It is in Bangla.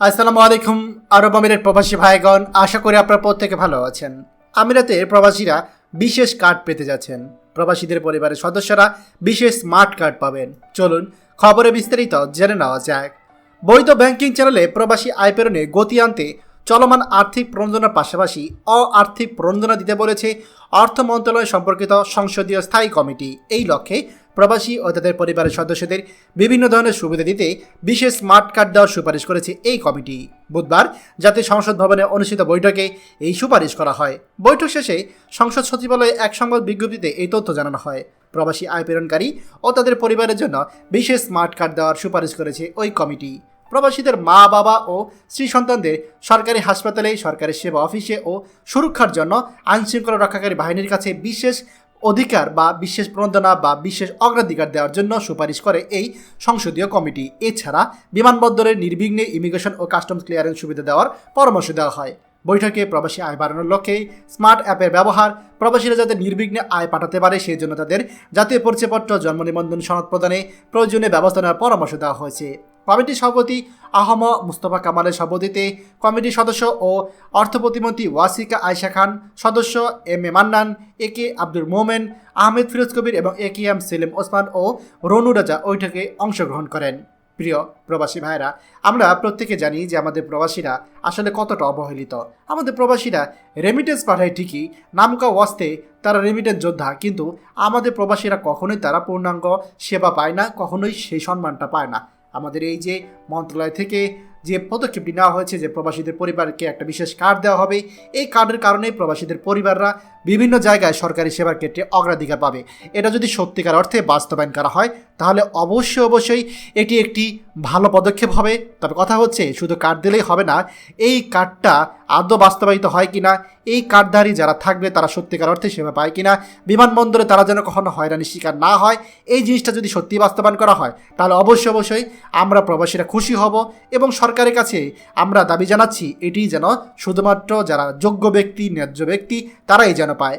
আসসালামু আলাইকুম, আরব আমিরের প্রবাসী ভাইগণ। আশা করি আপনারা প্রত্যেকে ভালো আছেন। আমিরাতে প্রবাসীরা বিশেষ কার্ড পেতে যাচ্ছেন। প্রবাসীদের পরিবারের সদস্যরা বিশেষ স্মার্ট কার্ড পাবেন। চলুন খবরে বিস্তারিত জেনে নেওয়া যাক। বৈধ ব্যাংকিং চ্যানেলে প্রবাসী আয় প্রেরণে গতি আনতে চলমান আর্থিক প্রণোদনার পাশাপাশি অ আর্থিক প্রণোদনা দিতে বলেছে অর্থ মন্ত্রণালয় সম্পর্কিত সংসদীয় স্থায়ী কমিটি। এই লক্ষ্যে প্রবাসী ও তাদের পরিবারের সদস্যদের বিভিন্ন ধরনের সুবিধা দিতে বিশেষ স্মার্ট কার্ড দেওয়ার সুপারিশ করেছে এই কমিটি। বুধবার জাতীয় সংসদ ভবনে অনুষ্ঠিত বৈঠকে এই সুপারিশ করা হয়। বৈঠক শেষে সংসদ সচিবালয়ে এক সংবাদ বিজ্ঞপ্তিতে এই তথ্য জানানো হয়। প্রবাসী আয় প্রেরণকারী ও তাদের পরিবারের জন্য বিশেষ স্মার্ট কার্ড দেওয়ার সুপারিশ করেছে ওই কমিটি। প্রবাসীদের মা, বাবা ও স্ত্রী সন্তানদের সরকারি হাসপাতালে, সরকারি সেবা অফিসে ও সুরক্ষার জন্য আইনশৃঙ্খলা রক্ষাকারী বাহিনীর কাছে বিশেষ অধিকার বা বিশেষ প্রণোদনা বা বিশেষ অগ্রাধিকার দেওয়ার জন্য সুপারিশ করে এই সংসদীয় কমিটি। এছাড়া বিমানবন্দরের নির্বিঘ্নে ইমিগ্রেশন ও কাস্টমস ক্লিয়ারেন্স সুবিধা দেওয়ার পরামর্শ দেওয়া হয়। বৈঠকে প্রবাসী আয় বাড়ানোর লক্ষ্যে স্মার্ট অ্যাপের ব্যবহার প্রবাসীরা যাতে নির্বিঘ্নে আয় পাঠাতে পারে সেই জন্য তাদের জাতীয় পরিচয়পত্র, জন্ম নিবন্ধন সনদ প্রদানে প্রয়োজনীয় ব্যবস্থা নেওয়ার পরামর্শ দেওয়া হয়েছে। কমিটির সভাপতি আহম মুস্তফা কামালের সভাপতিতে কমিটির সদস্য ও অর্থ প্রতিমন্ত্রী ওয়াসিকা আয়শা খান, সদস্য M A Mannan, A K Abdul Momen, Ahmed Firoz Kabir এবং A K M Selim Osman ও রনু রাজা বৈঠকে অংশগ্রহণ করেন। প্রিয় প্রবাসী ভাইরা আমরা প্রত্যেকে জানি যে আমাদের প্রবাসীরা আসলে কতটা অবহেলিত। আমাদের প্রবাসীরা রেমিটেন্স পাঠায় ঠিকই, নামকা ওয়াস্তে তারা রেমিটেন্স যোদ্ধা, কিন্তু আমাদের প্রবাসীরা কখনোই তারা পূর্ণাঙ্গ সেবা পায় না, কখনোই সেই সম্মানটা পায় না। আমাদের এই যে মন্ত্রণালয় থেকে যে পদক্ষেপটি নেওয়া হয়েছে যে প্রবাসীদের পরিবারকে একটা বিশেষ কার্ড দেওয়া হবে, এই কার্ডের কারণে প্রবাসীদের পরিবাররা বিভিন্ন জায়গায় সরকারি সেবার ক্ষেত্রে অগ্রাধিকার পাবে। এটা যদি সত্যিকার অর্থে বাস্তবায়ন করা হয় তাহলে অবশ্যই অবশ্যই এটি একটি ভালো পদক্ষেপ হবে। তবে কথা হচ্ছে, শুধু কার্ড দিলেই হবে না, এই কার্ডটা আদৌ বাস্তবায়িত হয় কি না এই কার্ডধারী যারা থাকবে তারা সত্যিকার অর্থে সেবা পায় কি না বিমানবন্দরে তারা যেন কখনো হয়রানির শিকার না হয়, এই জিনিসটা যদি সত্যি বাস্তবায়ন করা হয়, তাহলে অবশ্যই অবশ্যই আমরা প্রবাসীরা খুশি হব এবং সরকারের কাছে আমরা দাবি জানাচ্ছি, এটি যেন শুধুমাত্র যারা যোগ্য ব্যক্তি, ন্যায্য ব্যক্তি, তারাই যেন পায়।